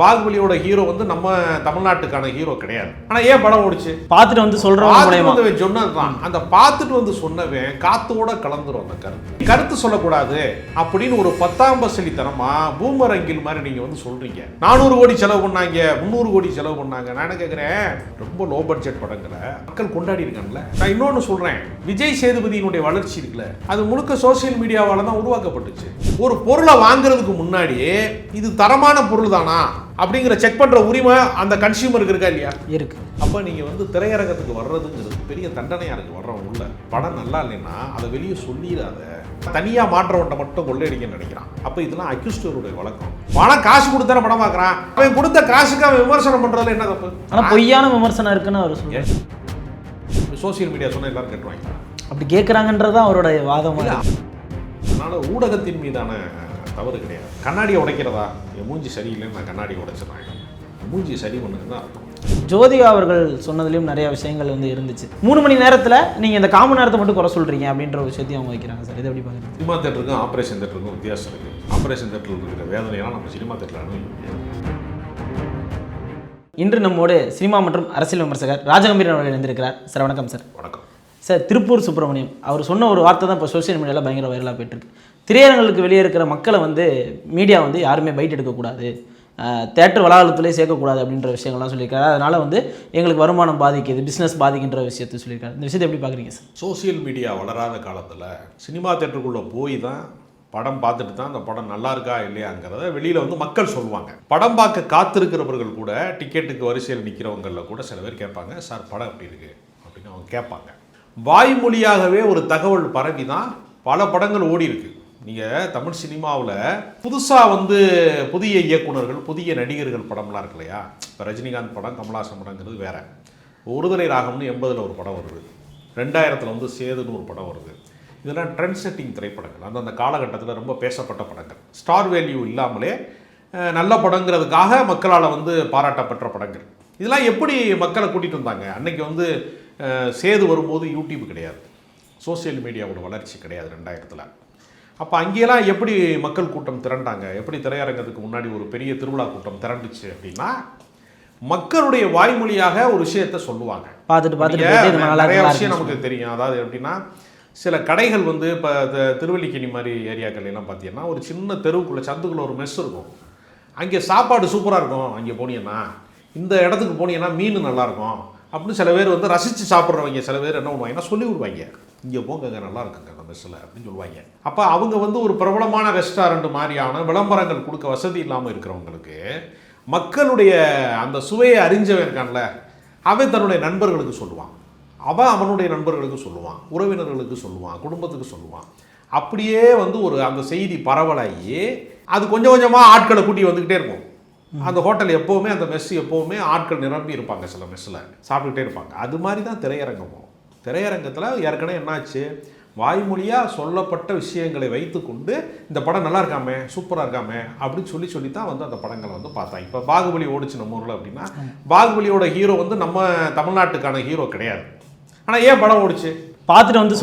பாகுபலியோட hero வந்து நம்ம தமிழ்நாட்டுக்கான hero கிடையாது. ஆனா ஏன் படம் ஓடிச்சு? பார்த்துட்டு வந்து வந்தவன் சொன்னதுதான். அந்த பார்த்துட்டு வந்து சொன்னவன் காத்தோட கலந்துரும் அந்த கருத்து. கருத்து சொல்லக்கூடாது அப்படின்னு ஒரு பத்தாம் பசலித்தனமா பூமரங்கில் மாதிரி நீங்க வந்து சொல்றீங்க. நானூறு கோடி செலவு பண்ணாங்க முந்நூறு கோடி செலவு பண்ணாங்க. நான் என்ன கேட்கிறேன் ரொம்ப லோ பட்ஜெட் படங்களை மக்கள் கொண்டாடி இருக்காங்கல்ல. நான் இன்னொன்னு சொல்றேன். விஜய் சேதுபதியினுடைய வளர்ச்சி இருக்குல்ல அது முழுக்க சோசியல் மீடியாவால தான் உருவாக்கப்பட்டுச்சு. ஒரு பொருளை வாங்குறதுக்கு முன்னாடி இது தரமான பொருள் தானா அப்படிங்கிற செக் பண்ற உரிமை அந்த கன்சியூமருக்கு இருக்கா இல்லையா? இருக்கு. அப்போ நீங்கள் வந்து திரையரங்கத்துக்கு வர்றதுங்கிறது பெரிய தண்டனையாக இருக்குது வர்றவங்க உள்ள. படம் நல்லா இல்லைன்னா அதை வெளியே சொல்லிடாத. தனியாக மாற்றவன்ட்ட மட்டும் கொள்ளையடிக்க நினைக்கிறான். அப்போ இதெல்லாம் அக்யூஸ்டருடைய வழக்கம். பணம் காசு கொடுத்தான படம் பார்க்குறான். அவன் கொடுத்த காசுக்கு அவன் விமர்சனம் பண்ணுறதுல என்ன தப்பு? ஆனா பொய்யான விமர்சனம் இருக்குன்னு அவர் சொல்றாரு. சோசியல் மீடியா சொன்னால் எல்லாரும் கேட்டுருவாங்க. அப்படி கேட்குறாங்கன்றதான் அவரோட வாதமா. அதனால் ஊடகத்தின் மீதான தவறு கிடையாது. கண்ணாடியை உடைக்கிறதா? என் மூஞ்சி சரியில்லைன்னு நான் கண்ணாடியை உடைச்சிடுறேன் மூஞ்சி சரி பண்ணுன்னு தான் அர்த்தம் ஜோதிகா அவர்கள் சொன்னதுலயும் நிறைய விஷயங்கள் வந்து இருந்துச்சு. மூணு மணி நேரத்துல நீங்க இந்த காமன் நேரத்தை மட்டும் குறை சொல்றீங்க அப்படின்ற ஒரு விஷயத்தையும் அவங்க வைக்கிறாங்க சார். இதை எப்படி பாக்குறீங்க சினிமா தேட்டருக்கும் ஆப்ரேஷன் தேட்டருக்கும் வித்தியாசம் இருக்குது ஆப்ரேஷன் தேட்டரில் இருக்கிற வேதனையெல்லாம் நம்ம சினிமா தேட்டரில் அனுபவிக்க இன்று நம்மோடு சினிமா மற்றும் அரசியல் விமர்சகர் ராஜகம்பீரன் அவர்கள் இணைந்திருக்கிறார். சார் வணக்கம் சார். வணக்கம். சார் திருப்பூர் சுப்பிரமணியம் அவர் சொன்ன ஒரு வார்த்தை தான் இப்போ சோஷியல் மீடியாவில் பயங்கர வைரலாக போயிட்டுருக்கு திரையரங்களுக்கு வெளியே இருக்கிற மக்களை வந்து மீடியா வந்து யாருமே பைட் எடுக்கக்கூடாது. தேட்டர் வளாகத்துலேயே சேர்க்கக்கூடாது அப்படின்ற விஷயங்கள்லாம் சொல்லியிருக்காரு. அதனால் வந்து எங்களுக்கு வருமானம் பாதிக்குது பிஸ்னஸ் பாதிக்கின்ற விஷயத்தை சொல்லியிருக்காரு. இந்த விஷயத்தை எப்படி பார்க்குறீங்க சார்? சோசியல் மீடியா வளராத காலத்தில் சினிமா தேட்டருக்குள்ளே போய் தான் படம் பார்த்துட்டு தான் அந்த படம் நல்லா இருக்கா இல்லையாங்கிறத வெளியில் வந்து மக்கள் சொல்லுவாங்க. படம் பார்க்க காத்திருக்கிறவர்கள் கூட டிக்கெட்டுக்கு வரிசையில் நிற்கிறவங்களில் கூட சில பேர் கேட்பாங்க சார் படம் எப்படி இருக்குது அப்படின்னு அவங்க கேட்பாங்க. வாய்மொழியாகவே ஒரு தகவல் பரவி தான் பல படங்கள் ஓடி இருக்குது நீங்கள் தமிழ் சினிமாவில் புதுசாக வந்து புதிய இயக்குனர்கள் புதிய நடிகர்கள் படம்லாம் இருக்கு இல்லையா? இப்போ ரஜினிகாந்த் படம் கமலாசன் படங்கிறது வேற. ஒருதலை ராகம்னு எண்பதில் ஒரு படம் வருது. ரெண்டாயிரத்தில் வந்து சேதுன்னு ஒரு படம் வருது. இதெல்லாம் ட்ரெண்ட் செட்டிங் திரைப்படங்கள். அந்தந்த காலகட்டத்தில் ரொம்ப பேசப்பட்ட படங்கள். ஸ்டார் வேல்யூ இல்லாமலே நல்ல படங்கிறதுக்காக மக்களால் வந்து பாராட்டப்பட்ட படங்கள். இதெல்லாம் எப்படி மக்களை கூட்டிகிட்டு வந்தாங்க? அன்னைக்கு வந்து சேது வரும்போது யூடியூப் கிடையாது. சோஷியல் மீடியாவோட வளர்ச்சி கிடையாது ரெண்டாயிரத்தில். அப்போ அங்கேயெல்லாம் எப்படி மக்கள் கூட்டம் திரண்டாங்க? எப்படி திரையரங்கத்துக்கு முன்னாடி ஒரு பெரிய திருவிழா கூட்டம் திரண்டுச்சு அப்படின்னா மக்களுடைய வாய்மொழியாக ஒரு விஷயத்தை சொல்லுவாங்க. பார்த்துட்டு பார்த்துட்டு நிறைய விஷயம் நமக்கு தெரியும். அதாவது எப்படின்னா சில கடைகள் வந்து இப்போ திருவல்லிக்கேணி மாதிரி ஏரியாக்கள் எல்லாம் பார்த்தீங்கன்னா ஒரு சின்ன தெருவுக்குள்ள சந்துக்குள்ள ஒரு மெஸ் இருக்கும். அங்கே சாப்பாடு சூப்பராக இருக்கும். அங்கே போனீங்கன்னா இந்த இடத்துக்கு போனீங்கன்னா மீன் நல்லா இருக்கும். அப்படின்னு சில பேர் வந்து ரசித்து சாப்பிட்றவங்க சில பேர் என்ன பண்ணுவாங்கன்னா சொல்லி விடுவாங்க. இங்கே போங்க அங்கே நல்லா இருக்குங்க அந்த மெஸ்ஸில் அப்படின்னு சொல்லுவாங்க. அப்போ அவங்க வந்து ஒரு பிரபலமான ரெஸ்டாரண்ட் மாதிரியான விளம்பரங்கள் கொடுக்க வசதி இல்லாமல் இருக்கிறவங்களுக்கு மக்களுடைய அந்த சுவையை அறிஞ்சவன் இருக்கான்ல அவன் தன்னுடைய நண்பர்களுக்கு சொல்லுவான். அவன் அவனுடைய நண்பர்களுக்கு சொல்லுவான் உறவினர்களுக்கு சொல்லுவான் குடும்பத்துக்கு சொல்லுவான். அப்படியே வந்து ஒரு அந்த செய்தி பரவலாகி அது கொஞ்சம் கொஞ்சமாக ஆட்களை கூட்டி வந்துக்கிட்டே இருக்கும். அந்த ஹோட்டல் எப்போவுமே அந்த மெஸ் எப்போவுமே ஆட்கள் நிரம்பி இருப்பாங்க சில மெஸ்ஸில் சாப்பிட்டுக்கிட்டே இருப்பாங்க. அது மாதிரி தான் திரையரங்கமும். திரையரங்கத்தில் ஏற்கனவே என்னாச்சு? வாய்மொழியாக சொல்லப்பட்ட விஷயங்களை வைத்துக்கொண்டு இந்த படம் நல்லா இருக்காமே சூப்பராக இருக்காமே அப்படின்னு சொல்லி சொல்லி தான் வந்து அந்த படங்களை வந்து பார்த்தாங்க இப்போ பாகுபலி ஓடிச்சு நம்ம ஊரில் அப்படின்னா பாகுபலியோட ஹீரோ வந்து நம்ம தமிழ்நாட்டுக்கான ஹீரோ கிடையாது. ஆனால் ஏன் படம் ஓடிச்சு? பார்த்துட்டு வந்து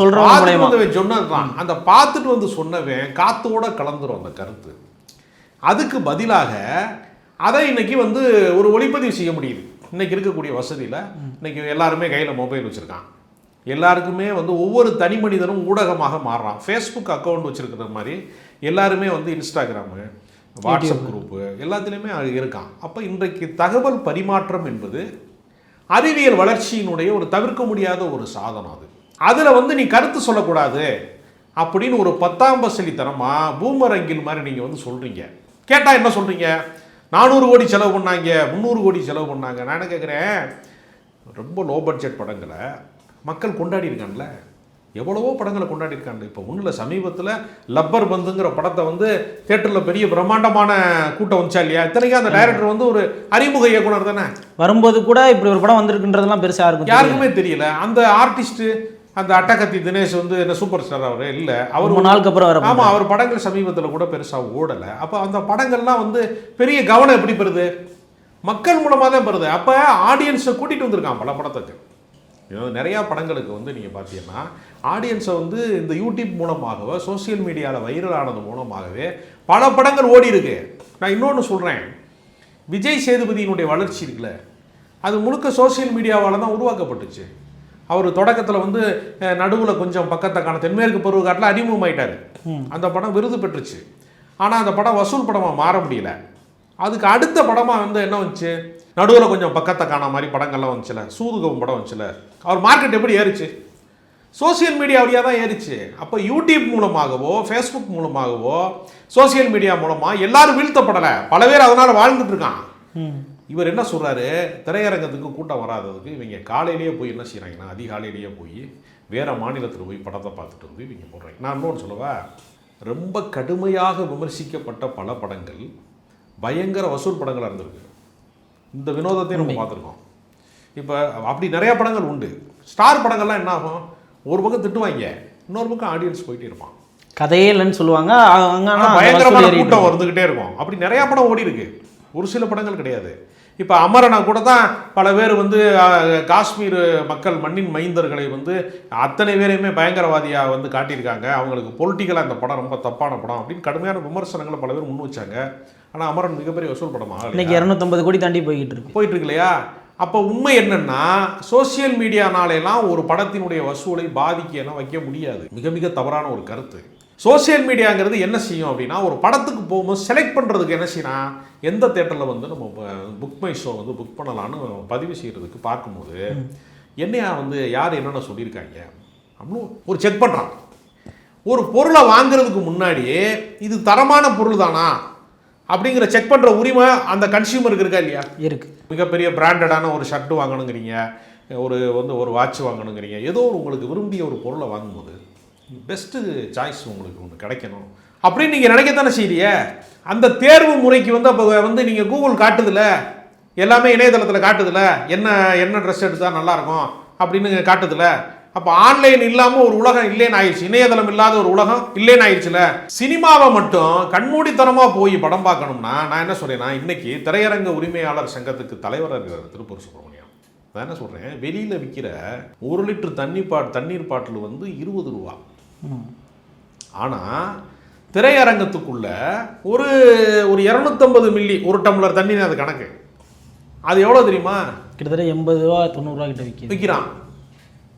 வந்தவன் சொன்னதுதான். அந்த பார்த்துட்டு வந்து சொன்னவன் காத்தோட கலந்துரும் அந்த கருத்து. அதுக்கு பதிலாக அதை இன்னைக்கு வந்து ஒரு ஒளிப்பதிவு செய்ய முடியுது. இன்னைக்கு இருக்கக்கூடிய வசதியில் இன்னைக்கு எல்லாருமே கையில் மொபைல் வச்சுருக்கான் எல்லாருக்குமே வந்து ஒவ்வொரு தனி மனிதனும் ஊடகமாக மாறுறான். ஃபேஸ்புக் அக்கௌண்ட் வச்சிருக்கிற மாதிரி எல்லாருமே வந்து இன்ஸ்டாகிராமு வாட்ஸ்அப் குரூப்பு எல்லாத்துலேயுமே இருக்கான். அப்போ இன்றைக்கு தகவல் பரிமாற்றம் என்பது அறிவியல் வளர்ச்சியினுடைய ஒரு தவிர்க்க முடியாத ஒரு சாதனம் அது. அதில் வந்து நீ கருத்து சொல்லக்கூடாது அப்படின்னு ஒரு பத்தாம் பசலித்தனமா பூமரங்கில் மாதிரி நீங்கள் வந்து சொல்கிறீங்க கேட்டால் என்ன சொல்கிறீங்க நானூறு கோடி செலவு பண்ணாங்க முந்நூறு கோடி செலவு பண்ணாங்க. நான் என்ன கேட்குறேன் ரொம்ப லோ பட்ஜெட் படங்களை மக்கள் கொண்டாடி இருக்காங்கல்ல? எவ்வளவோ படங்களை கொண்டாடி இருக்காங்க. இப்போ ஒன்றில் சமீபத்தில் லப்பர் பந்துங்கிற படத்தை வந்து தேட்டரில் பெரிய பிரம்மாண்டமான கூட்டம் வந்துச்சா இல்லையா? இத்தனைக்கும் அந்த டைரக்டர் வந்து ஒரு அறிமுக இயக்குனர் தானே? வரும்போது கூட இப்படி ஒரு படம் வந்திருக்குன்றதெல்லாம் பெருசா இருக்கும் யாருக்குமே தெரியல. அந்த ஆர்டிஸ்ட் அந்த அட்டகத்தி தினேஷ் வந்து என்ன சூப்பர் ஸ்டார் அவர்? இல்லை. அவர் நாளுக்கு அப்புறம் வர ஆமா அவர் படங்கள் சமீபத்தில் கூட பெருசா ஓடலை. அப்போ அந்த படங்கள்லாம் வந்து பெரிய கவனம் எப்படி பெறுது? மக்கள் மூலமாக தான் பெறுது. அப்போ ஆடியன்ஸை கூட்டிட்டு வந்திருக்கான் பல படத்துக்கு. நிறையா படங்களுக்கு வந்து நீங்கள் பார்த்தீங்கன்னா ஆடியன்ஸை வந்து இந்த யூடியூப் மூலமாகவோ சோஷியல் மீடியாவில் வைரல் ஆனது மூலமாகவே பல படங்கள் ஓடி இருக்கு. நான் இன்னொன்று சொல்கிறேன் விஜய் சேதுபதியினுடைய வளர்ச்சி இருக்குல்ல அது முழுக்க சோஷியல் மீடியாவால் தான் உருவாக்கப்பட்டுச்சு. அவர் தொடக்கத்தில் வந்து நடுவில் கொஞ்சம் பக்கத்தை காண தென்மேற்கு பருவக்காட்டில் அறிமுகமாயிட்டார் அந்த படம் விருது பெற்றுச்சு. ஆனால் அந்த படம் வசூல் படமாக மாற முடியல. அதுக்கு அடுத்த படமாக வந்து என்ன வந்துச்சு? நடுவில் கொஞ்சம் பக்கத்தை காண மாதிரி படங்கள்லாம் வந்துச்சுல. சூதுகவும் படம் வந்துச்சுல. அவர் மார்க்கெட் எப்படி ஏறுச்சு? சோஷியல் மீடியா வழியாக தான் ஏறிச்சு. அப்போ யூடியூப் மூலமாகவோ ஃபேஸ்புக் மூலமாகவோ சோஷியல் மீடியா மூலமாக எல்லாரும் வீழ்த்தப்படலை. பல பேர் அதனால் வாழ்ந்துட்டு இருக்கான் இவர் என்ன சொல்றாரு? திரையரங்கத்துக்கு கூட்டம் வராததுக்கு இவங்க காலையிலேயே போய் என்ன செய்கிறாங்கன்னா அதிகாலையிலேயே போய் வேற மாநிலத்தில் போய் படத்தை பார்த்துட்டு வந்து இவங்க போடுறாங்க. நான் இன்னொன்று சொல்லவா? ரொம்ப கடுமையாக விமர்சிக்கப்பட்ட பல படங்கள் பயங்கர வசூல் படங்களாக இருந்திருக்கு. இந்த வினோதத்தையும் நம்ம பார்த்துருக்கோம். இப்போ அப்படி நிறைய படங்கள் உண்டு. ஸ்டார் படங்கள்லாம் என்ன ஆகும்? ஒரு பக்கம் திட்டுவாங்க இன்னொரு பக்கம் ஆடியன்ஸ் போயிட்டே இருப்பான். கதையே இல்லைன்னு சொல்லுவாங்க. பயங்கரமான கூட்டம் இருக்கு. வந்துகிட்டே இருக்கும். அப்படி நிறைய படம் ஓடி இருக்கு ஒரு சில படங்கள் கிடையாது. இப்போ அமரனா கூட தான் பல பேர் வந்து காஷ்மீர் மக்கள் மண்ணின் மைந்தர்களை வந்து அத்தனை பேரையுமே பயங்கரவாதியாக வந்து காட்டியிருக்காங்க. அவங்களுக்கு பொலிட்டிக்கலாக இந்த படம் ரொம்ப தப்பான படம் அப்படின்னு கடுமையான விமர்சனங்களை பல பேர் முன் வச்சாங்க. ஆனால் அமரன் மிகப்பெரிய வசூல் படமா? இன்னைக்கு இரநூத்தம்பது கோடி தாண்டி போய்கிட்டு இருக்கு. போயிட்டு இருக்கு இல்லையா அப்போ உண்மை என்னன்னா சோசியல் மீடியானாலெல்லாம் ஒரு படத்தினுடைய வசூலை பாதிக்கலாம் வைக்க முடியாது. மிக மிக தவறான ஒரு கருத்து. சோஷியல் மீடியாங்கிறது என்ன செய்யும் அப்படின்னா ஒரு படத்துக்கு போகும்போது செலக்ட் பண்ணுறதுக்கு என்ன செய்யலாம் எந்த தேட்டரில் வந்து நம்ம புக் மை ஷோ வந்து புக் பண்ணலான்னு பதிவு செய்கிறதுக்கு பார்க்கும்போது என்னையா வந்து யார் என்னென்ன சொல்லியிருக்காங்க? அப்படின்னு ஒரு செக் பண்ணுறான் ஒரு பொருளை வாங்குறதுக்கு முன்னாடியே இது தரமான பொருள் தானா? அப்படிங்கிற செக் பண்ணுற உரிமை அந்த கன்சியூமருக்கு இருக்கா இல்லையா? இருக்கு. மிகப்பெரிய பிராண்டடான ஒரு ஷர்ட் வாங்கணுங்கிறீங்க ஒரு வந்து ஒரு வாட்ச் வாங்கணுங்கிறீங்க ஏதோ ஒரு உங்களுக்கு விரும்பிய ஒரு பொருளை வாங்கும்போது பெஸ்ட்டு சாய்ஸ் உங்களுக்கு ஒன்று கிடைக்கணும். அப்படின்னு நீங்கள் நினைக்கத்தானே செய்தியே அந்த தேர்வு முறைக்கு வந்து அப்போ வந்து நீங்கள் கூகுள் காட்டுதில்ல எல்லாமே இணையதளத்தில் காட்டுதில்ல என்ன என்ன ட்ரெஸ் எடுத்தால் நல்லாயிருக்கும் அப்படின்னு காட்டுதில்ல அப்போ ஆன்லைன் இல்லாமல் ஒரு உலகம் இல்லைன்னு ஆயிடுச்சு. இணையதளம் இல்லாத ஒரு உலகம் இல்லைன்னு ஆயிடுச்சுல. சினிமாவை மட்டும் கண்மூடித்தனமாக போய் படம் பார்க்கணும்னா நான் என்ன சொல்கிறேன்னா இன்னைக்கு திரையரங்க உரிமையாளர் சங்கத்துக்கு தலைவராக இருக்கிறார் திருப்பூர் சுப்பிரமணியம் நான் என்ன சொல்கிறேன் வெளியில் விற்கிற ஒரு லிட்டர் தண்ணி பாட் தண்ணீர் பாட்டில் வந்து இருபது ரூபா. ஆனால் திரையரங்கத்துக்குள்ள ஒரு ஒரு இரநூத்தம்பது மில்லி ஒரு டம்ளர் தண்ணி அது கணக்கு. அது எவ்வளோ தெரியுமா? கிட்டத்தட்ட எண்பது ரூபா தொண்ணூறுரூவா கிட்ட விற்கிது விற்கிறான்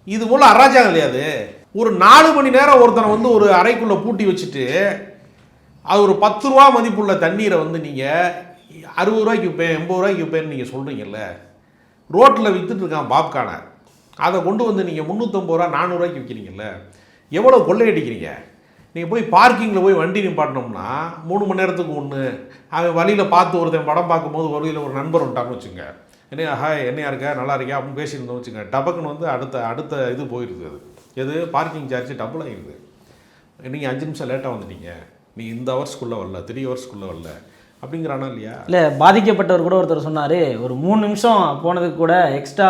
இது போல அராஜகம் இல்லையாது ஒரு நாலு மணி நேரம் ஒருத்தனை வந்து ஒரு அறைக்குள்ளே பூட்டி வச்சுட்டு அது ஒரு பத்து ரூபா மதிப்புள்ள தண்ணீரை வந்து நீங்கள் அறுபது ரூபாய்க்கு விற்பேன் எண்பது ரூபாய்க்கு விற்பேன்னு நீங்கள் சொல்கிறீங்கல்ல ரோட்டில் வித்துட்டு இருக்கான் பாப்கார்னை அதை கொண்டு வந்து நீங்கள் முந்நூற்றம்பது ரூபா நானூறுரூவாய்க்கு விற்கிறீங்கல்ல எவ்வளோ கொள்ளையடிக்கிறீங்க? நீங்கள் போய் பார்க்கிங்கில் போய் வண்டி நிப்பாட்டினோம்னா மூணு மணி நேரத்துக்கு ஒன்று அவன் வழியில் பார்த்து ஒருத்தன் படம் பார்க்கும்போது வழியில் ஒரு நண்பர் வந்துட்டான்னு வச்சுங்க. என்ன ஹாய் என்னையா இருக்கா? நல்லா இருக்கியா? அப்படின்னு பேசியிருந்தோம் வச்சுங்க. டபக்குன்னு வந்து அடுத்த அடுத்த இது போயிடுது அது. எது? பார்க்கிங் சார்ஜ் டபுள் ஆகிடுது நீங்கள் அஞ்சு நிமிஷம் லேட்டாக வந்துட்டீங்க. நீ இந்த ஹவர்ஸ்க்குள்ளே வரல த்ரீ ஹவர்ஸ்க்குள்ளே வரல. அப்படிங்கிறானா இல்லையா? இல்லை பாதிக்கப்பட்டவர் கூட ஒருத்தர் சொன்னார் ஒரு மூணு நிமிஷம் போனதுக்கு கூட எக்ஸ்ட்ரா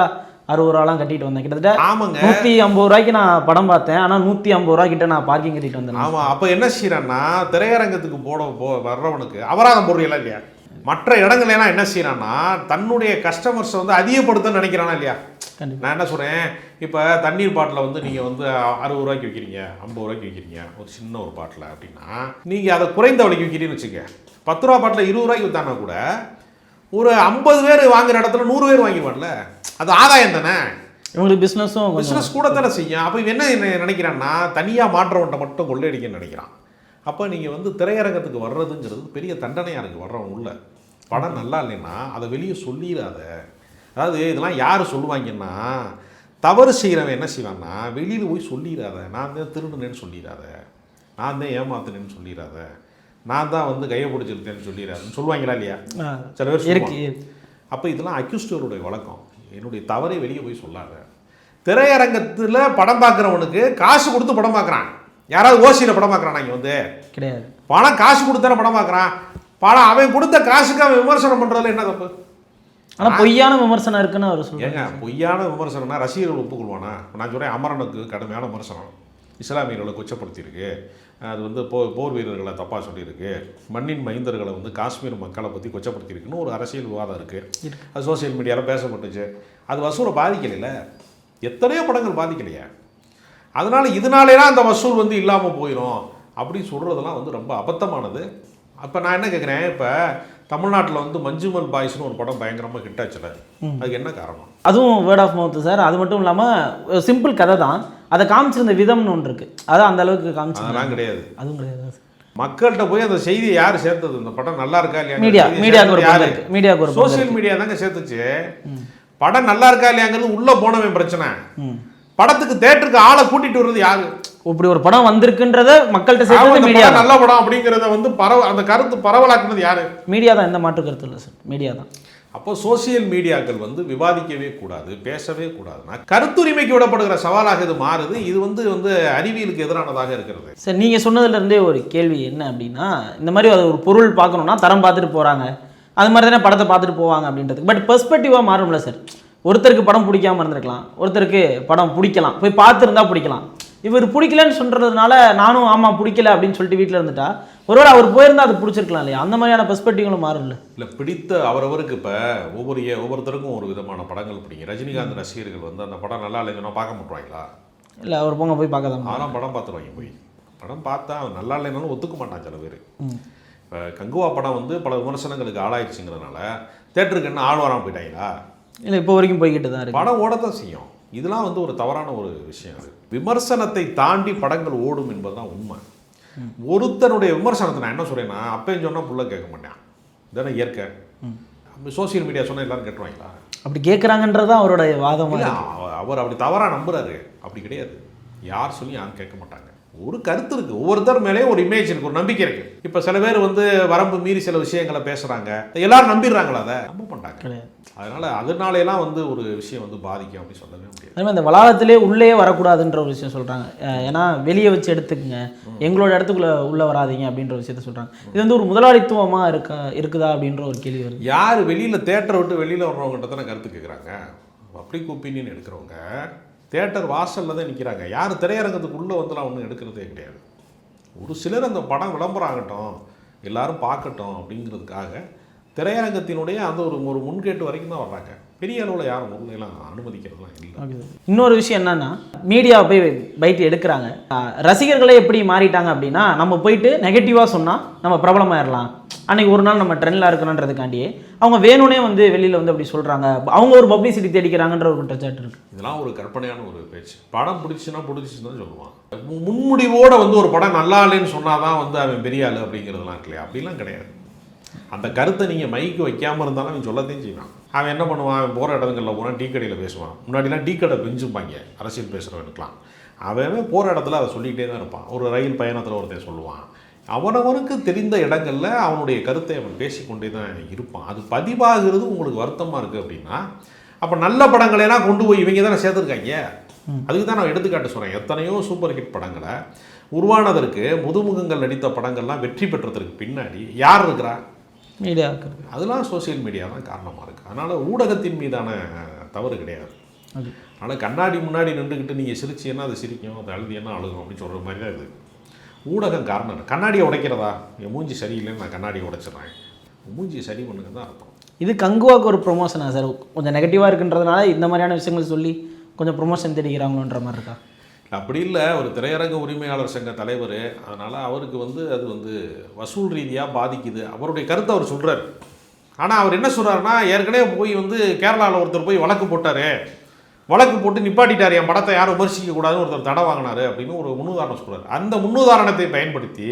அறுபது ரூபாலாம் கட்டிட்டு வந்தேன். கிட்டத்தட்ட ஆமாங்க. நூற்றி ஐம்பது ரூபாய்க்கு நான் படம் பார்த்தேன். ஆனால் நூற்றி ஐம்பது ரூபா கிட்ட நான் பார்க்கிங் கட்டிட்டு வந்தேன் ஆமாம் அப்போ என்ன செய்யறான்னா திரையரங்கத்துக்கு போட போ வர்றவனுக்கு அபராதம் போடுறீங்களா இல்லையா? மற்ற இடங்கள்ல எல்லாம் என்ன செய்யறான்னா தன்னுடைய கஸ்டமர்ஸை வந்து அதிகப்படுத்த நினைக்கிறானா இல்லையா? நான் என்ன சொல்கிறேன் இப்போ தண்ணீர் பாட்டில் வந்து நீங்கள் வந்து அறுபது ரூபாய்க்கு விற்கிறீங்க ஐம்பது ரூபாய்க்கு விற்கிறீங்க ஒரு சின்ன ஒரு பாட்டில் அப்படின்னா நீங்கள் அதை குறைந்த விலைக்கு விற்கிறீங்கன்னு வச்சுக்க பத்து ரூபா பாட்டில் இருபது ரூபாய்க்கு விற்றானா கூட ஒரு ஐம்பது பேர் வாங்குற இடத்துல நூறு பேர் வாங்கிடுவான்ல. அது ஆதாயம் தானே? இவங்களுக்கு பிஸ்னஸும் பிஸ்னஸ் கூட தானே செய்யும். அப்போ இவன் என்ன நினைக்கிறான்னா தனியாக மாற்றவன்ட்ட மட்டும் கொள்ளையடிக்கன்னு நினைக்கிறான். அப்போ நீங்கள் வந்து திரையரங்கத்துக்கு வர்றதுங்கிறது பெரிய தண்டனையாக இருக்குது வர்றவன் உள்ள. படம் நல்லா இல்லைன்னா அதை வெளியே சொல்லிடாத. அதாவது இதெல்லாம் யார் சொல்லுவாங்கன்னா தவறு செய்கிறவன் என்ன செய்வான்னா வெளியில் போய் சொல்லிடாத. நான் தான் திருடுனேன்னு சொல்லிடாத. நான் தான் ஏமாத்தினேன்னு சொல்லிடாத. நான் தான் வந்து கையை பிடிச்சிருக்கேன்னு சொல்லிடாதுன்னு சொல்லுவாங்களா இல்லையா? சில பேர் இருக்கு. அப்போ இதெல்லாம் அக்யூஸ்டருடைய வழக்கம். என்னுடைய தவறை வெளியே போய் சொல்லாத. திரையரங்கத்தில் படம் பார்க்குறவனுக்கு காசு கொடுத்து படம் பார்க்குறான் யாராவது ஓசியில் படம் பார்க்குறான் இங்கே வந்து? கிடையாது. பணம் காசு கொடுத்தானே படம் பார்க்குறான். பணம் அவன் கொடுத்த காசுக்கு அவன் விமர்சனம் பண்ணுறதுல என்ன தப்பு? ஆனால் பொய்யான விமர்சனம் இருக்குன்னு அவர் சொல்லுவாங்க ஏங்க பொய்யான விமர்சனம்னா ரசிகர்கள் ஒப்புக்கொள்வானா? நான் சொல்கிறேன் அமரனுக்கு கடுமையான விமர்சனம். இஸ்லாமியர்களை கொச்சப்படுத்தியிருக்கு. அது வந்து போ போர் வீரர்களை தப்பாக சொல்லியிருக்கு. மண்ணின் மைந்தர்களை வந்து காஷ்மீர் மக்களை பற்றி கொச்சப்படுத்தியிருக்குன்னு ஒரு அரசியல் விவாதம் இருக்குது அது சோஷியல் மீடியாவில் பேசப்பட்டுச்சு அது வசூலை பாதிக்கலைல எத்தனையோ படங்கள் பாதிக்கலையே. அதனால் இதனாலேலாம் அந்த வசூல் வந்து இல்லாமல் போயிடும் அப்படின்னு சொல்கிறதெல்லாம் வந்து ரொம்ப அபத்தமானது. அப்போ நான் என்ன கேட்குறேன் இப்போ தமிழ்நாட்டில் வந்து மஞ்சுமல் பாய்ஸ்னு ஒரு படம் பயங்கரமாக ஹிட் ஆச்சுல. அதுக்கு என்ன காரணம்? அதுவும் வேர்ட் ஆஃப் மவுத் சார். அது மட்டும் இல்லாமல் சிம்பிள் கதை தான். அதை காமிச்சிருந்த விதம்னு ஒன்று இருக்குது அதான் அந்த அளவுக்கு காமிச்சிருந்தாங்க கிடையாது. அதுவும் கிடையாது. மக்கள்கிட்ட போய் அந்த செய்தியை யார் சேர்த்தது? இந்த படம் நல்லா இருக்கா இல்லையா மீடியா மீடியாவுக்கு ஒரு பங்கு இருக்கு. மீடியாவுக்கு ஒரு சோசியல் மீடியா தாங்க சேர்த்துச்சு. படம் நல்லா இருக்கா இல்லையாங்கிறது உள்ள போனவன் பிரச்சனை. படத்துக்கு தேட்டருக்கு ஆளை கூட்டிட்டு வர்றது யாரு? இப்படி ஒரு படம் வந்திருக்குன்றத மக்கள்கிட்ட சேர்த்து மீடியா நல்ல படம் அப்படிங்கிறத வந்து பரவ அந்த கருத்து பரவலாக்குனது யாரு? மீடியா தான் எந்த மாற்று கருத்து இல்லை சார். மீடியா தான். அப்போ சோசியல் மீடியாக்கள் வந்து விவாதிக்கவே கூடாது பேசவே கூடாதுன்னா கருத்துரிமைக்கு விடப்படுகிற சவாலாக இது மாறுது. இது வந்து வந்து அறிவியலுக்கு எதிரானதாக இருக்கிறது. சார் நீங்கள் சொன்னதுலேருந்தே ஒரு கேள்வி என்ன அப்படின்னா இந்த மாதிரி அது ஒரு பொருள் பார்க்கணுன்னா தரம் பார்த்துட்டு போகிறாங்க அது மாதிரி தானே படத்தை பார்த்துட்டு போவாங்க அப்படின்றதுக்கு பட் பெர்ஸ்பெக்டிவாக மாறும்ல சார். ஒருத்தருக்கு படம் பிடிக்காம இருந்திருக்கலாம். ஒருத்தருக்கு படம் பிடிக்கலாம். போய் பார்த்துருந்தா பிடிக்கலாம். இவர் பிடிக்கலன்னு சொல்கிறதுனால நானும் ஆமாம் பிடிக்கல அப்படின்னு சொல்லிட்டு வீட்டில் இருந்துட்டா. ஒருவேளை அவர் போயிருந்தா அது பிடிச்சிருக்கலாம் இல்லையா? அந்த மாதிரியான பெர்ஸ்பெக்டிவ்களும் மாறும்ல. இல்லை பிடித்த அவரவருக்கு இப்போ ஒவ்வொரு ஏ- ஒவ்வொருத்தருக்கும் ஒரு விதமான படங்கள் பிடிக்கும். ரஜினிகாந்த் ரசிகர்கள் வந்து அந்த படம் நல்லா இல்லைன்னு பார்க்க மாட்டுவாங்களா? இல்லை அவர் போங்க போய் பார்க்க தான் அதெல்லாம் படம் பார்த்துருவாங்க போய். படம் பார்த்தா அவன் நல்லா இல்லைனாலும் ஒத்துக்க மாட்டான் சில பேர். இப்போ கங்குவா படம் வந்து பல விமர்சனங்களுக்கு ஆளாயிடுச்சுங்கிறதுனால தேட்டருக்கு என்ன ஆள் வராமல் போயிட்டாங்களா? இல்லை இப்போ வரைக்கும் போய்கிட்டு தான் படம் ஓடத்தான் செய்யும். இதெல்லாம் வந்து ஒரு தவறான ஒரு விஷயம் அது. விமர்சனத்தை தாண்டி படங்கள் ஓடும் என்பதுதான் உண்மை. ஒருத்தனுடைய விமர்சனத்தை நான் என்ன சொல்றேன்னா அப்பயும் சொன்னால் புள்ள கேட்க மாட்டேன். இதானே இயற்கை. சோசியல் மீடியா சொன்னால் எல்லாரும் கேட்டுருவாங்களா? அப்படி கேட்குறாங்கன்றது தான் அவரோட வாதமாக இல்ல, அவ- அவர் அப்படி தவறாக நம்புறாரு. அப்படி கிடையாது. யார் சொல்லி யாரும் கேட்க மாட்டாங்க. ஒரு கருத்து இருக்கு. ஒவ்வொருத்தர் மேலேயும் ஒரு இமேஜ் இருக்கு ஒரு நம்பிக்கை இருக்கு. இப்போ சில பேர் வந்து வரம்பு மீறி சில விஷயங்களை பேசுறாங்க. எல்லாரும் நம்பிடுறாங்களா அதை? நம்ப கிடையாது. அதனால அதனால எல்லாம் வந்து ஒரு விஷயம் வந்து பாதிக்கும் அப்படின்னு சொல்லவே முடியாது. அதே இந்த வளாகத்திலே உள்ளே வரக்கூடாதுன்ற ஒரு விஷயம் சொல்கிறாங்க ஏன்னா வெளியே வச்சு எடுத்துக்கங்க. எங்களோட இடத்துக்குள்ளே உள்ளே வராதீங்க அப்படின்ற விஷயத்த சொல்கிறாங்க இது வந்து ஒரு முதலாளித்துவமாக இருக்கா இருக்குதா அப்படின்ற ஒரு கேள்வி வருது. யார் வெளியில் தேட்டரை விட்டு வெளியில் வர்றவங்ககிட்ட தானே கருத்து கேட்குறாங்க பப்ளிக் ஒப்பீனியன் எடுக்கிறவங்க தேட்டர் வாசலில் தான் நிற்கிறாங்க யார் திரையரங்கத்துக்குள்ளே வந்துலாம் ஒன்றும் எடுக்கிறதே கிடையாது. ஒரு சிலர் அந்த படம் விளம்பரம் ஆகட்டும் எல்லாரும் பார்க்கட்டும் அப்படிங்கிறதுக்காக திரையரங்கத்தினுடைய அந்த ஒரு ஒரு முன்கேட்டு வரைக்கும் தான் வர்றாங்க. பெரிய அளவில் யாரும் உள்ளேலாம் அனுமதிக்கிறதுலாம் இல்லை. இன்னொரு விஷயம் என்னன்னா மீடியா போய் பைட் எடுக்கிறாங்க. ரசிகர்களே எப்படி மாறிட்டாங்க அப்படின்னா நம்ம போயிட்டு நெகட்டிவாக சொன்னால் நம்ம பிரபலமாயிடலாம் அன்னைக்கு ஒரு நாள் நம்ம ட்ரெண்டில் இருக்கணுன்றதுக்காண்டியே அவங்க வேணும்னே வந்து வெளியில் வந்து அப்படி சொல்கிறாங்க அவங்க ஒரு பப்ளிசிட்டி தேடிக்கிறாங்கன்ற ஒரு குற்றச்சாட்டு இருக்கு. இதெல்லாம் ஒரு கற்பனையான ஒரு பேச்சு. படம் பிடிச்சுன்னா பிடிச்சிச்சுன்னு தான் சொல்லுவான் முன்முடிவோட வந்து ஒரு படம் நல்லா இல்லைன்னு சொன்னாதான் வந்து அவன் பெரிய ஆளு அப்படிங்கிறதுலாம் இல்லையா? அப்படிலாம் கிடையாது. அந்த கருத்தை நீங்கள் மைக்கு வைக்காமல் இருந்தாலும் அவன் சொல்லத்தையும் செய்வான். அவன் என்ன பண்ணுவான்? அவன் போகிற இடங்களில் போனால் டீ கடையில் பேசுவான். முன்னாடிலாம் டீ கடை பெஞ்சுப்பாங்க அரசியல் பேசுகிறவனுக்குலாம் அவன் போகிற இடத்துல அதை சொல்லிக்கிட்டே தான் இருப்பான். ஒரு ரயில் பயணத்தில் ஒருத்தன் சொல்லுவான். அவனவனுக்கு தெரிந்த இடங்களில் அவனுடைய கருத்தை அவன் பேசிக்கொண்டே தான் இருப்பான். அது பதிவாகிறது உங்களுக்கு வருத்தமாக இருக்குது அப்படின்னா அப்போ நல்ல படங்களெல்லாம் கொண்டு போய் இவங்க தானே சேர்த்துருக்காங்க. அதுக்கு தான் நான் எடுத்துக்காட்டு சொல்கிறேன் எத்தனையோ சூப்பர் ஹிட் படங்களை உருவானதற்கு முதுமுகங்கள் நடித்த படங்கள்லாம் வெற்றி பெற்றதற்கு பின்னாடி யார் இருக்கிறா? மீடியா இருக்கிறது அதெல்லாம் சோஷியல் மீடியா தான் காரணமாக இருக்குது அதனால் ஊடகத்தின் மீதான தவறு கிடையாது. ஆனால் கண்ணாடி முன்னாடி நின்றுக்கிட்டு நீங்கள் சிரிச்சீங்கன்னா அது சிரிக்கும் அது அழுதியன்னா அழுகும் அப்படின்னு சொல்கிற மாதிரி தான் இது. ஊடகம் காரணம். கண்ணாடியை உடைக்கிறதா? என் மூஞ்சி சரியில்லைன்னு நான் கண்ணாடியை உடைச்சிடுறேன். மூஞ்சி சரி பண்ணுங்க தான் அர்த்தம். இது கங்குவாக்கு ஒரு ப்ரொமோஷனா சார் கொஞ்சம் நெகட்டிவாக இருக்குன்றதுனால இந்த மாதிரியான விஷயங்கள் சொல்லி கொஞ்சம் ப்ரொமோஷன் தேடிக்கிறாங்களோன்ற மாதிரி இருக்கா? அப்படி இல்லை ஒரு திரையரங்க உரிமையாளர் சங்க தலைவர் அதனால் அவருக்கு வந்து அது வந்து வசூல் ரீதியாக பாதிக்குது. அவருடைய கருத்தை அவர் சொல்கிறார் ஆனால் அவர் என்ன சொல்கிறாருன்னா ஏற்கனவே போய் வந்து கேரளாவில் ஒருத்தர் போய் வழக்கு போட்டார். வழக்கு போட்டு நிப்பாட்டிட்டார். என் படத்தை யாரும் விமர்சிக்க கூடாதுன்னு ஒருத்தர் தடை வாங்கினாரு அப்படின்னு ஒரு முன்னுதாரணம் சொல்கிறார் அந்த முன்னுதாரணத்தை பயன்படுத்தி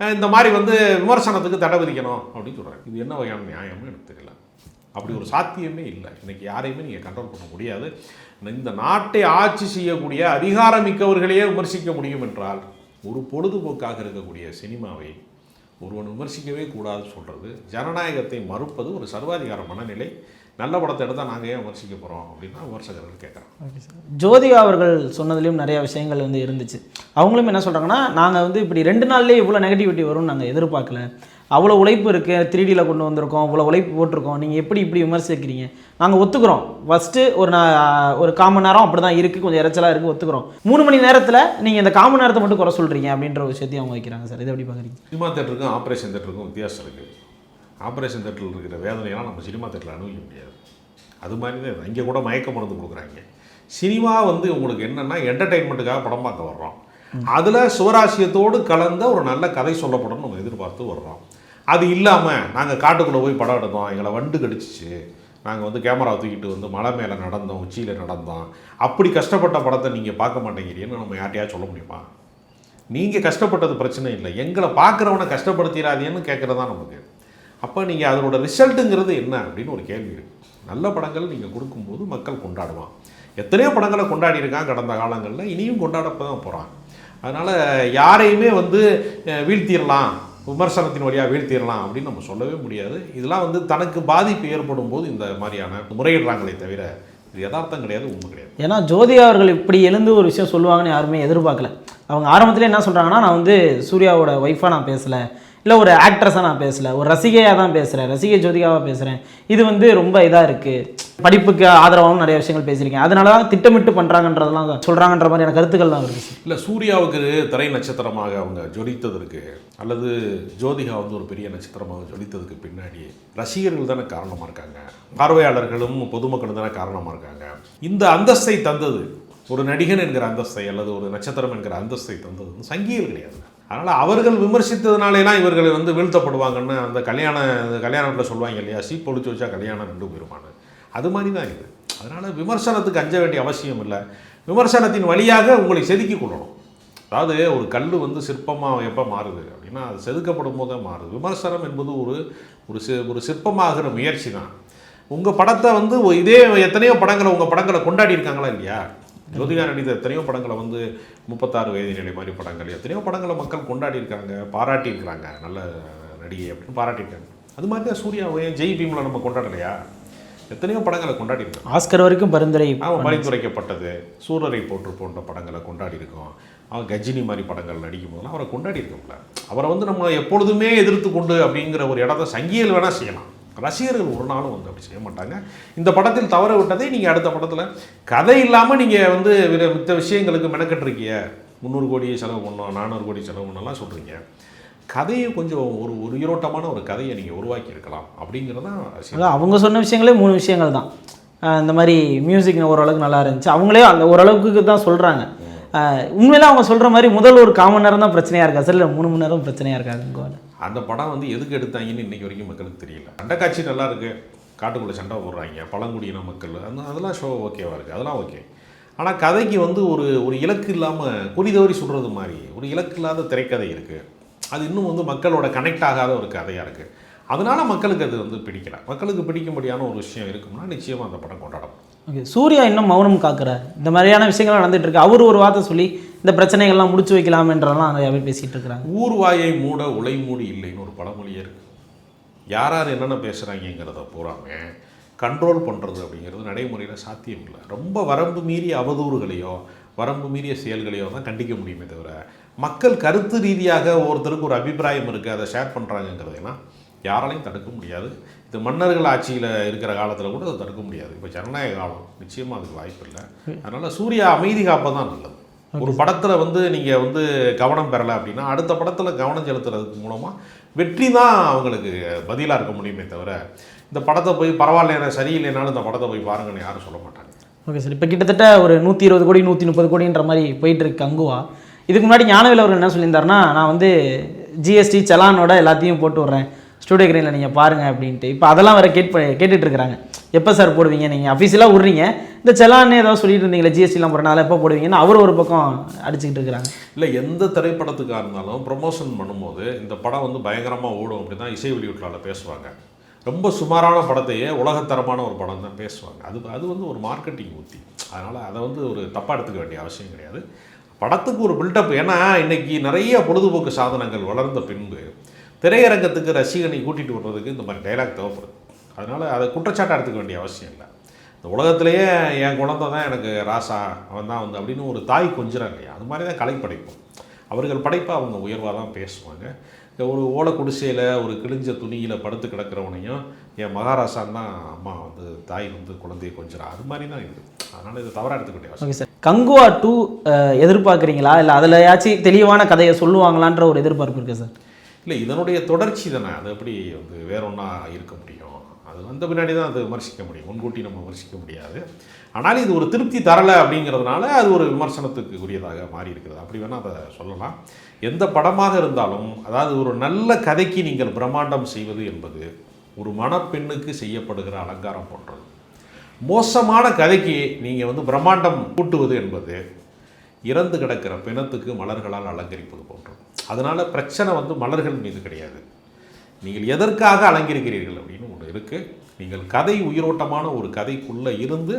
இந்த மாதிரி வந்து விமர்சனத்துக்கு தடை விதிக்கணும் அப்படின்னு சொல்கிறார் இது என்ன வகையான நியாயம்னு எனக்கு தெரியல. அப்படி ஒரு சாத்தியமே இல்லை. இன்றைக்கி யாரையுமே நீங்கள் கண்ட்ரோல் பண்ண முடியாது. இந்த நாட்டை ஆட்சி செய்யக்கூடிய அதிகாரமிக்கவர்களையே விமர்சிக்க முடியும் என்றால் ஒரு பொழுதுபோக்காக இருக்கக்கூடிய சினிமாவை ஒருவன் விமர்சிக்கவே கூடாது சொல்கிறது ஜனநாயகத்தை மறுப்பது ஒரு சர்வாதிகார மனநிலை. நல்ல படத்தை எடுத்தால் நாங்கள் ஏன் விமர்சிக்க போகிறோம் அப்படின்னா விமர்சகர்கள் கேட்குறாங்க. Okay sir. ஜோதிகா அவர்கள் சொன்னதுலேயும் நிறையா விஷயங்கள் வந்து இருந்துச்சு. அவங்களும் என்ன சொல்கிறாங்கன்னா நாங்கள் வந்து இப்படி ரெண்டு நாள்லேயே இவ்வளோ நெகட்டிவிட்டி வரும்னு நாங்கள் எதிர்பார்க்கல. அவ்வளோ உழைப்பு இருக்குது த்ரீ டியில் கொண்டு வந்திருக்கோம். இவ்வளோ உழைப்பு போட்டிருக்கோம். நீங்கள் எப்படி இப்படி விமர்சிக்கிறீங்க? நாங்கள் ஒத்துக்கிறோம். ஃபஸ்ட்டு ஒரு நான் ஒரு காமன் நேரம் அப்படி தான் இருக்குது கொஞ்சம் இறைச்சலாக இருக்குது ஒத்துக்கிறோம். மூணு மணி நேரத்தில் நீங்கள் இந்த காமன் நேரத்தை மட்டும் குறை சொல்கிறீங்க அப்படின்ற ஒரு விஷயத்தையும் அவங்க வைக்கிறாங்க சார். இதை எப்படி பார்க்குறீங்க சினிமா தேட்டருக்கும் ஆப்ரேஷன் தேட்டருக்கும் வித்தியாசம் இருக்குது ஆப்ரேஷன் தேட்டரில் இருக்கிற வேதனையெல்லாம் நம்ம சினிமா தேட்டரில் அனுபவிக்க முடியாது. அது மாதிரி தான் இங்கே கூட மயக்க மருந்து கொடுக்குறாங்க. சினிமா வந்து உங்களுக்கு என்னென்னா என்டர்டெயின்மெண்ட்டுக்காக படம் பார்க்க வர்றோம். அதில் சிவராசியத்தோடு கலந்த ஒரு நல்ல கதை சொல்லப்படும் நம்ம எதிர்பார்த்து வர்றோம். அது இல்லாமல் நாங்கள் காட்டுக்குள்ளே போய் படம் எடுத்தோம். எங்களை வண்டு கடிச்சிச்சு. நாங்கள் வந்து கேமரா தூக்கிட்டு வந்து மலை மேலே நடந்தோம். உச்சியில் நடந்தோம். அப்படி கஷ்டப்பட்ட படத்தை நீங்கள் பார்க்க மாட்டேங்கிறீங்கன்னு நம்ம யார்ட்டையா சொல்ல முடியுமா? நீங்கள் கஷ்டப்பட்டது பிரச்சனை இல்லை. எங்களை பார்க்குறவனை கஷ்டப்படுத்திடாதேன்னு கேட்குறது தான் நமக்கு. அப்போ நீங்கள் அதனோட ரிசல்ட்டுங்கிறது என்ன அப்படின்னு ஒரு கேள்வி இருக்குது நல்ல படங்கள் நீங்கள் கொடுக்கும்போது மக்கள் கொண்டாடுவான். எத்தனையோ படங்களை கொண்டாடி இருக்கான் கடந்த காலங்களில். இனியும் கொண்டாடப்போ தான் போகிறான் அதனால் யாரையுமே வந்து வீழ்த்திடலாம். விமர்சனத்தின் வழியாக வீழ்த்திடலாம் அப்படின்னு நம்ம சொல்லவே முடியாது. இதெல்லாம் வந்து தனக்கு பாதிப்பு ஏற்படும் போது இந்த மாதிரியான முறையிடுறாங்களே தவிர இது யதார்த்தம் கிடையாது உண்மை கிடையாது. ஏன்னா ஜோதி அவர்கள் இப்படி எழுந்து ஒரு விஷயம் சொல்லுவாங்கன்னு யாருமே எதிர்பார்க்கல. அவங்க ஆரம்பத்தில் என்ன சொல்கிறாங்கன்னா நான் வந்து சூர்யாவோட ஒய்ஃபாக நான் பேசலை. இல்லை ஒரு ஆக்ட்ரஸாக நான் பேசலை ஒரு ரசிகையாக தான் பேசுகிறேன் ரசிகை ஜோதிகாவாக பேசுகிறேன் இது வந்து ரொம்ப இதாக இருக்குது படிப்புக்கு ஆதரவாகவும் நிறைய விஷயங்கள் பேசியிருக்கேன். அதனால தான் திட்டமிட்டு பண்ணுறாங்கன்றதெல்லாம் சொல்கிறாங்கன்ற மாதிரியான கருத்துக்கள்லாம் இருக்குது இல்லை சூர்யாவுக்கு திரை நட்சத்திரமாக அவங்க ஜொலித்ததற்கு அல்லது ஜோதிகா வந்து ஒரு பெரிய நட்சத்திரமாக ஜொலித்ததுக்கு பின்னாடி ரசிகர்கள் தானே காரணமாக இருக்காங்க. பார்வையாளர்களும் பொதுமக்களும் தானே காரணமாக இருக்காங்க. இந்த அந்தஸ்தை தந்தது ஒரு நடிகன் என்கிற அந்தஸ்தை அல்லது ஒரு நட்சத்திரம் என்கிற அந்தஸ்தை தந்தது வந்து சங்கிகள் கிடையாது. அதனால் அவர்கள் விமர்சித்ததுனாலேலாம் இவர்கள் வந்து வீழ்த்தப்படுவாங்கன்னு அந்த கல்யாண அந்த கல்யாணத்தில் சொல்லுவாங்க இல்லையா? சீப் ஒழிச்சு வச்சா கல்யாணம் ரெண்டு போயிருமானு அது மாதிரி தான் இது. அதனால் விமர்சனத்துக்கு அஞ்ச வேண்டிய அவசியம் இல்லை. விமர்சனத்தின் வழியாக உங்களை செதுக்கி கொள்ளணும். அதாவது ஒரு கல் வந்து சிற்பமாக எப்போ மாறுது அப்படின்னா அது செதுக்கப்படும் போது தான் மாறுது. விமர்சனம் என்பது ஒரு ஒரு சி ஒரு சிற்பமாகிற முயற்சி தான் உங்கள் படத்தை வந்து இதே எத்தனையோ படங்களை உங்கள் படங்களை கொண்டாடி இருக்காங்களா இல்லையா? ஜோதிகா நடித்த எத்தனையோ படங்களை வந்து முப்பத்தாறு வயது நிலை மாதிரி படங்கள் எத்தனையோ படங்களை மக்கள் கொண்டாடி இருக்காங்க பாராட்டி இருக்கிறாங்க நல்ல நடிகை அப்படின்னு பாராட்டியிருக்காங்க. அது மாதிரி தான் சூர்யாவை ஜெய் பீமில் நம்ம கொண்டாடலையா? எத்தனையோ படங்களை கொண்டாடி இருக்கோம் ஆஸ்கர் வரைக்கும் பரிந்துரை அவன் பரிந்துரைக்கப்பட்டது. சூரரை போற்று போன்ற படங்களை கொண்டாடி இருக்கோம் அவன் கஜினி மாதிரி படங்கள் நடிக்கும் போதெல்லாம் அவரை கொண்டாடி இருக்கோம்ல அவரை வந்து நம்ம எப்பொழுதுமே எதிர்த்து கொண்டு அப்படிங்கிற ஒரு இடத்த சங்கியல் வேணால் செய்யலாம். ரசிகர்கள் ஒரு நாளும் வந்து அப்படி செய்ய மாட்டாங்க. இந்த படத்தில் தவற விட்டதை நீங்கள் அடுத்த படத்தில். கதை இல்லாமல் நீங்கள் வந்து மித்த விஷயங்களுக்கு மெனக்கட்டுருக்கீங்க. முந்நூறு கோடி செலவு பண்ணோம் நானூறு கோடி செலவு பண்ணலாம் சொல்கிறீங்க கதையை கொஞ்சம் ஒரு ஒரு உயிரோட்டமான ஒரு கதையை நீங்கள் உருவாக்கி இருக்கலாம் அப்படிங்கிறதான் அவங்க சொன்ன விஷயங்களே மூணு விஷயங்கள் தான். இந்த மாதிரி மியூசிக் ஓரளவுக்கு நல்லா இருந்துச்சு. அவங்களே அந்த ஓரளவுக்கு தான் சொல்கிறாங்க உண்மையில அவங்க சொல்கிற மாதிரி முதல் ஒரு காமன் நேரம் தான் பிரச்சனையாக இருக்கா? சார் இல்லை மூணு மணி நேரம் பிரச்சனையாக இருக்காது கோவில் அந்த படம் வந்து எதுக்கு எடுத்தாங்கன்னு இன்றைக்கி வரைக்கும் மக்களுக்கு தெரியல. சண்டை காட்சி நல்லா இருக்குது காட்டுக்குள்ளே சண்டை போடுறாங்க. பழங்குடியின மக்கள். அந்த அதெல்லாம் ஷோ ஓகேவாக இருக்குது அதெல்லாம் ஓகே ஆனால் கதைக்கு வந்து ஒரு ஒரு இலக்கு இல்லாமல் குறி சொல்கிறது சுடுறது மாதிரி ஒரு இலக்கு இல்லாத திரைக்கதை இருக்குது அது இன்னும் வந்து மக்களோட கனெக்ட் ஆகாத ஒரு கதையாக இருக்குது அதனால் மக்களுக்கு அது வந்து பிடிக்கல. மக்களுக்கு பிடிக்கும்படியான ஒரு விஷயம் இருக்கும்னா நிச்சயமாக அந்த படம் கொண்டாடப்படும். ஓகே சூர்யா இன்னும் மௌனம் காக்குறார். இந்த மாதிரியான விஷயங்கள் நடந்துகிட்டு இருக்கு. அவர் ஒரு வார்த்தை சொல்லி இந்த பிரச்சனைகள்லாம் முடிச்சு வைக்கலாம்ன்றலாம் நிறைய பேர் பேசிகிட்டு இருக்கிறாங்க. ஊர்வாயை மூட உலை மூடி இல்லைன்னு ஒரு பழமொழியே இருக்கு. யார் யார் என்னென்ன பேசுகிறாங்கிறத போகிறாங்க கண்ட்ரோல் பண்ணுறது அப்படிங்கிறது நடைமுறையில் சாத்தியம் இல்லை. ரொம்ப வரம்பு மீறிய அவதூறுகளையோ வரம்பு மீறிய செயல்களையோ தான் கண்டிக்க முடியுமே தவிர மக்கள் கருத்து ரீதியாக ஒருத்தருக்கு ஒரு அபிப்பிராயம் இருக்குது அதை ஷேர் பண்ணுறாங்கங்கிறதெல்லாம் யாராலையும் தடுக்க முடியாது. இது மன்னர்கள் ஆட்சியில் இருக்கிற காலத்தில் கூட அதை தடுக்க முடியாது. இப்போ ஜனநாயக காலம் நிச்சயமாக அதுக்கு வாய்ப்பு இல்லை அதனால் சூர்யா அமைதி காப்பதான் நல்லது. ஒரு படத்தில் வந்து நீங்கள் வந்து கவனம் பெறலை அப்படின்னா அடுத்த படத்தில் கவனம் செலுத்துறதுக்கு மூலமாக வெற்றி தான் அவங்களுக்கு பதிலாக இருக்க முடியுமே தவிர இந்த படத்தை போய் பரவாயில்ல சரியில்லைனாலும் இந்த படத்தை போய் பாருங்கன்னு யாரும் சொல்ல மாட்டாங்க. ஓகே சார் இப்போ கிட்டத்தட்ட ஒரு நூற்றி இருபது கோடி நூற்றி முப்பது கோடின்ற மாதிரி போயிட்டு இருக்கு கங்குவா. இதுக்கு முன்னாடி ஞானவேல் அவர்கள் என்ன சொல்லியிருந்தாருன்னா நான் வந்து ஜிஎஸ்டி செலானோட எல்லாத்தையும் போட்டு விட்றேன். ஸ்டூடியோ கிரீனில் நீங்கள் பாருங்கள் அப்படின்ட்டு. இப்போ அதெல்லாம் வேறு கேட் கேட்டுட்டு இருக்கிறாங்க எப்போ சார் போடுவீங்க? நீங்கள் அஃபீஷியலாக விட்றீங்க. இந்த செலான்னு ஏதோ சொல்லிட்டு இருந்தீங்களே ஜிஎஸ்டிலாம் போடுறனால எப்போ போடுவீங்கன்னு அவர் ஒரு பக்கம் அடிச்சுக்கிட்டு இருக்கிறாங்க. இல்லை எந்த திரைப்படத்துக்காக இருந்தாலும் ப்ரொமோஷன் பண்ணும்போது இந்த படம் வந்து பயங்கரமாக ஓடும் அப்படி தான் இசை வெளியீட்டில் பேசுவாங்க. ரொம்ப சுமாரான படத்தையே உலகத்தரமான ஒரு படம் தான் பேசுவாங்க. அது அது வந்து ஒரு மார்க்கெட்டிங் உத்தி. அதனால் அதை வந்து ஒரு தப்பாக எடுத்துக்க வேண்டிய அவசியம் கிடையாது. படத்துக்கு ஒரு பில்டப் ஏன்னா இன்றைக்கி நிறைய பொழுதுபோக்கு சாதனங்கள் வளர்ந்த பின்பு திரையரங்கத்துக்கு ரசிகனை கூட்டிகிட்டு வர்றதுக்கு இந்த மாதிரி டைலாக் தேவைப்படுது. அதனால் அதை குற்றச்சாட்டாக எடுத்துக்க வேண்டிய அவசியம் இல்லை. இந்த உலகத்திலேயே என் குழந்தை தான் எனக்கு ராசா அவன் தான் வந்து அப்படின்னு ஒரு தாய் கொஞ்சிறாங்க இல்லையா? அது மாதிரி தான் கலை படைப்போம் அவர்கள் படைப்பை அவங்க உயர்வாக தான் பேசுவாங்க. ஒரு ஓலை குடிசையில் ஒரு கிழிஞ்ச துணியில் படுத்து கிடக்கிறவனையும் என் மகாராசான் தான் அம்மா வந்து தாய் வந்து குழந்தையை கொஞ்சிறா. அது மாதிரி தான் இது. அதனால் இது தவறாக எடுத்துக்கிட்டே ஓகே சார். கங்குவா டூ எதிர்பார்க்குறீங்களா? இல்லை அதில் தெளிவான கதையை சொல்லுவாங்களான்ற ஒரு எதிர்பார்ப்பு இருக்குது சார்? இல்லை இதனுடைய தொடர்ச்சி தானே? அது எப்படி வந்து வேற ஒன்றா இருக்க முடியும்? அது வந்த பின்னாடி தான் அது விமர்சிக்க முடியும். முன்கூட்டி நம்ம விமர்சிக்க முடியாது. ஆனால் இது ஒரு திருப்தி தரலை அப்படிங்கிறதுனால அது ஒரு விமர்சனத்துக்கு உரியதாக மாறி இருக்கிறது அப்படி வேணால் அதை சொல்லலாம். எந்த படமாக இருந்தாலும் அதாவது ஒரு நல்ல கதைக்கு நீங்கள் பிரம்மாண்டம் செய்வது என்பது ஒரு மணப்பெண்ணுக்கு செய்யப்படுகிற அலங்காரம் போன்றது. மோசமான கதைக்கு நீங்கள் வந்து பிரம்மாண்டம் கூட்டுவது என்பது இறந்து கிடக்கிற பிணத்துக்கு மலர்களால் அலங்கரிப்பது போன்றது. அதனால் பிரச்சனை வந்து மலர்கள் மீது கிடையாது. நீங்கள் எதற்காக அலங்கரிக்கிறீர்கள் அப்படின்னு ஒன்று இருக்குது நீங்கள் கதை உயிரோட்டமான ஒரு கதைக்குள்ளே இருந்து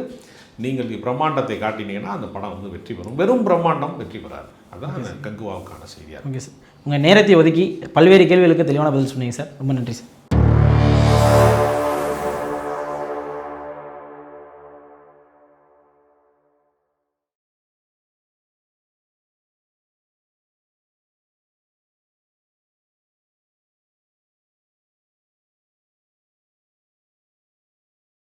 நீங்கள் பிரம்மாண்டத்தை காட்டினீங்கன்னா அந்த படம் வந்து வெற்றி பெறும். வெறும் பிரம்மாண்டம் வெற்றி பெறாது. அதுதான் அந்த கங்குவாவுக்கான செய்தியாக ஓகே சார். உங்கள் நேரத்தை ஒதுக்கி பல்வேறு கேள்விகளுக்கு தெளிவான பதில் சொன்னீங்க சார். ரொம்ப நன்றி சார்.